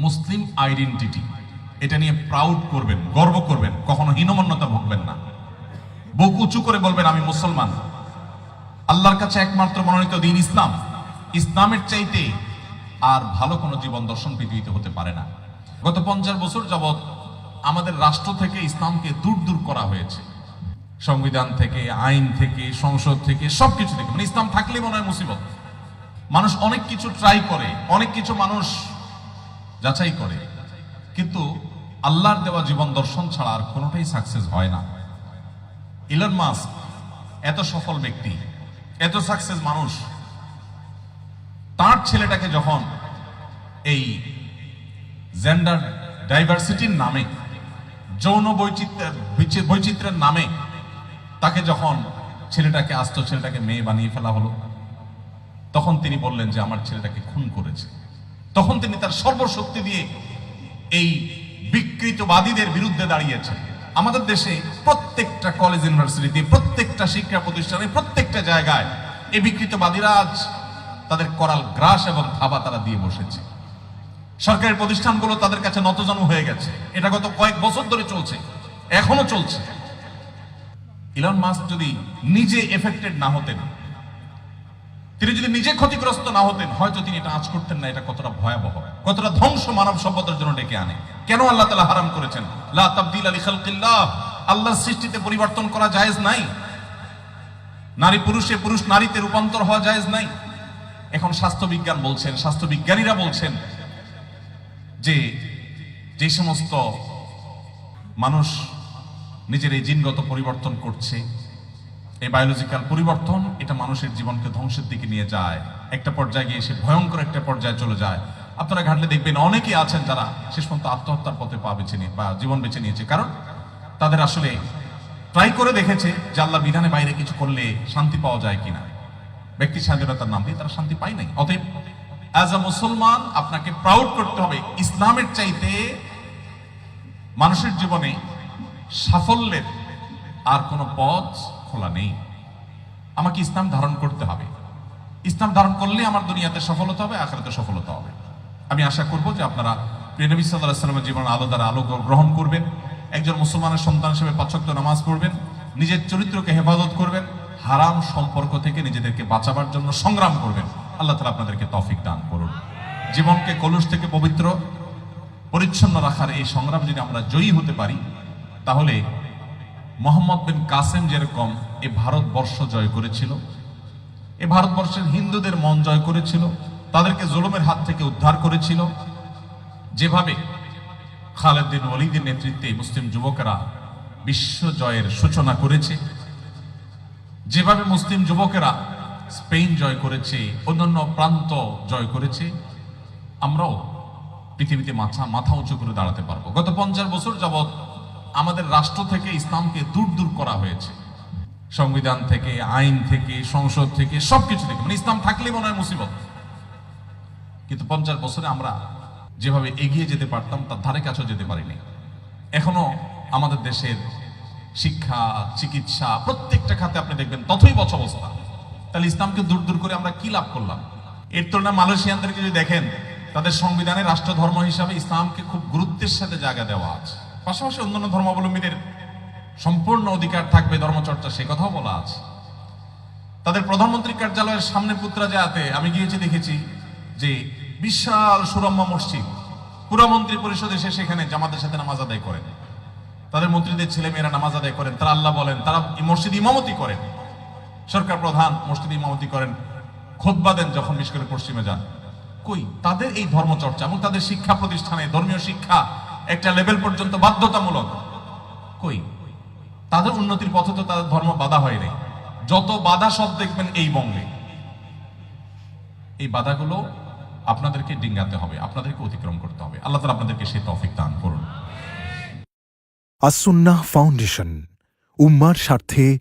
মুসলিম identity. এটা নিয়ে proud করবেন, গর্ব করবেন, কখনো হীনমন্যতা ভুগবেন না। বুক উঁচু করে বলবেন, আমি মুসলমান। আল্লাহর কাছে একমাত্র মনোনীত দিন ইসলাম। ইসলামের চাইতে আর ভালো কোনো জীবন দর্শন পৃথিবীতে হতে পারে না। গত পঞ্চাশ বছর যাবৎ আমাদের রাষ্ট্র থেকে ইসলামকে দূর দূর করা হয়েছে। সংবিধান থেকে, আইন থেকে, সংসদ থেকে, সবকিছু থেকে। মানে ইসলাম থাকলে মনে হয় মুসিবত। মানুষ অনেক কিছু ট্রাই করে, অনেক কিছু মানুষ যাচাই করে। কিন্তু আল্লাহর দেওয়া জীবন দর্শন ছাড়া আর কোনোটাই সাকসেস হয় না। ইলন মাস্ক এত সফল ব্যক্তি, এত সাকসেস মানুষ, তার ছেলেটাকে যখন এই জেন্ডার ডাইভার্সিটির নামে, যৌন বৈচিত্র্যের বৈচিত্র্যের নামে তাকে যখন ছেলেটাকে, আস্ত ছেলেটাকে মেয়ে বানিয়ে ফেলা হলো, তখন তিনি বললেন যে, আমার ছেলেটাকে খুন করেছে। তখন তিনি তার সর্বশক্তি দিয়ে এই বিকৃতবাদীদের বিরুদ্ধে দাঁড়িয়েছেন। আমাদের দেশে প্রত্যেকটা কলেজ ইউনিভার্সিটিতে প্রত্যেকটা শিক্ষা প্রতিষ্ঠানে, প্রত্যেকটা জায়গায় এই বিকৃতবাদীরা আজ তাদের করাল গ্রাস এবং থাবা তারা দিয়ে বসেছে। সরকারি প্রতিষ্ঠানগুলো তাদের কাছে নতজানু হয়ে গেছে। এটা গত কয়েক বছর ধরে চলছে এখনও চলছে। ইলন মাস্ক যদি নিজে এফেক্টেড না হতেন তিনি যদি নিজে ক্ষতিগ্রস্ত না হতেন, হয়তো তিনি এটা আজ করতেন না, এটা কতটা ভয়াবহ। কতটা ধ্বংস মানব সভ্যতার জন্য ডেকে আনে। কেন আল্লাহ তালা হারাম করেছেন? তাবদিল আলী খালকিল্লাহ। আল্লাহর সৃষ্টিতে পরিবর্তন করা জায়েজ নাই। নারী পুরুষে পুরুষ নারীতে রূপান্তর হওয়া জায়েজ নাই। এখন স্বাস্থ্য বিজ্ঞান বলছেন স্বাস্থ্য বিজ্ঞানীরা বলছেন যে যে সমস্ত মানুষ নিজের এই জিনগত পরিবর্তন করছে এই বায়োলজিক্যাল পরিবর্তন এটা মানুষের জীবনকে ধ্বংসের দিকে নিয়ে যায়। একটা পর্যায়ে গিয়ে সে ভয়ঙ্কর একটা পর্যায়ে চলে যায়। আপনারা ঘাটলে দেখবেন অনেকে আছেন যারা শেষ পর্যন্ত আত্মহত্যার পথে পা বেছে নিয়ে বা জীবন বেছে নিয়েছে। কারণ তাদের আসলে ট্রাই করে দেখেছে যে আল্লাহ বিধানে বাইরে কিছু করলে শান্তি পাওয়া যায় কিনা। ব্যক্তি স্বাধীনতার নাম দিয়ে তারা শান্তি পায় নাই। অতএব অ্যাজ আ মুসলমান আপনাকে প্রাউড করতে হবে ইসলামের চাইতে মানুষের জীবনে সাফল্যের আর কোনো পথ খোলা নেই। আমাকে ইসলাম ধারণ করতে হবে। ইসলাম ধারণ করলে আমার দুনিয়াতে সফলতা হবে, আখরাতে সফলতা হবে। আমি আশা করব যে আপনারা প্রিয় নবী সাল্লাহ সাল্লামের জীবন আলো দ্বারা আলো গ্রহণ করবেন, একজন মুসলমানের সন্তান হিসেবে পাঁচক্ত নামাজ পড়বেন, নিজের চরিত্রকে হেফাজত করবেন, হারাম সম্পর্ক থেকে নিজেদেরকে বাঁচাবার জন্য সংগ্রাম করবেন। আল্লাহ তালা আপনাদেরকে তৌফিক দান করুন। জীবনকে কলুষ থেকে পবিত্র, পরিচ্ছন্ন রাখার এই সংগ্রাম যদি আমরা জয়ী হতে পারি, তাহলে মোহাম্মদ বিন কাসেম যেরকম এ ভারতবর্ষ জয় করেছিল, এ ভারতবর্ষের হিন্দুদের মন জয় করেছিল, তাদেরকে জুলুমের হাত থেকে উদ্ধার করেছিল। যেভাবে খালেদ বিন ওয়ালিদের নেতৃত্বে মুসলিম যুবকেরা বিশ্ব জয়ের সূচনা করেছে, যেভাবে মুসলিম যুবকেরা স্পেন জয় করেছে, অন্যান্য প্রান্ত জয় করেছে, আমরাও পৃথিবীতে মাথা মাথা উঁচু করে দাঁড়াতে পারব। গত পঞ্চাশ বছর যাবৎ আমাদের রাষ্ট্র থেকে ইসলামকে দূর দূর করা হয়েছে। সংবিধান থেকে, আইন থেকে, সংসদ থেকে সবকিছু থেকে। মানে ইসলাম থাকলে মনে হয় মুসিবত। কিন্তু পঞ্চাশ বছরে আমরা যেভাবে এগিয়ে যেতে পারতাম, তার ধারে কাছেও যেতে পারিনি। এখনও আমাদের দেশের শিক্ষা, চিকিৎসা প্রত্যেকটা খাতে আপনি দেখবেন তথই বছ অবস্থা তাহলে ইসলামকে দূর দূর করে আমরা কি লাভ করলাম? এর তুলনায় মালয়েশিয়ানদেরকে যদি দেখেন, তাদের সংবিধানে রাষ্ট্র ধর্ম হিসাবে ইসলামকে খুব গুরুত্বের সাথে জায়গা দেওয়া আছে। পাশাপাশি অন্যান্য ধর্মাবলম্বীদের সম্পূর্ণ অধিকার থাকবে ধর্মচর্চা, সে কথাও বলা আছে। তাদের প্রধানমন্ত্রী কার্যালয়ের সামনে পুত্রা জায়াতে আমি গিয়েছি, দেখেছি যে বিশাল সুরম্মা মসজিদ। পুরা মন্ত্রী পরিষদ এসে সেখানে জামাতের সাথে নামাজ আদায় করেন। তাদের মন্ত্রীদের ছেলে মেয়েরা নামাজ আদায় করেন, তারা আল্লাহ বলেন, তারা মসজিদ ইমামতি করেন। সরকার প্রধান মসজিদ ইমামতি করেন, খোদবা দেন যখন বিশেষ করে পশ্চিমে যান। কই, তাদের এই ধর্মচর্চা এবং তাদের শিক্ষা প্রতিষ্ঠানে ধর্মীয় শিক্ষা একটা লেভেল পর্যন্ত বাধ্যতামূলক। কই? তাদের উন্নতির পথে তো তাদের ধর্ম বাধা হয় নাই। যত বাধা সব দেখবেন এই বঙ্গে। এই বাধাগুলো আপনাদেরকে ডিঙ্গাতে হবে, আপনাদেরকে অতিক্রম করতে হবে। আল্লাহ তালা আপনাদেরকে সেই তৌফিক দান করুন। আসুন্নাহ ফাউন্ডেশন, উম্মার স্বার্থে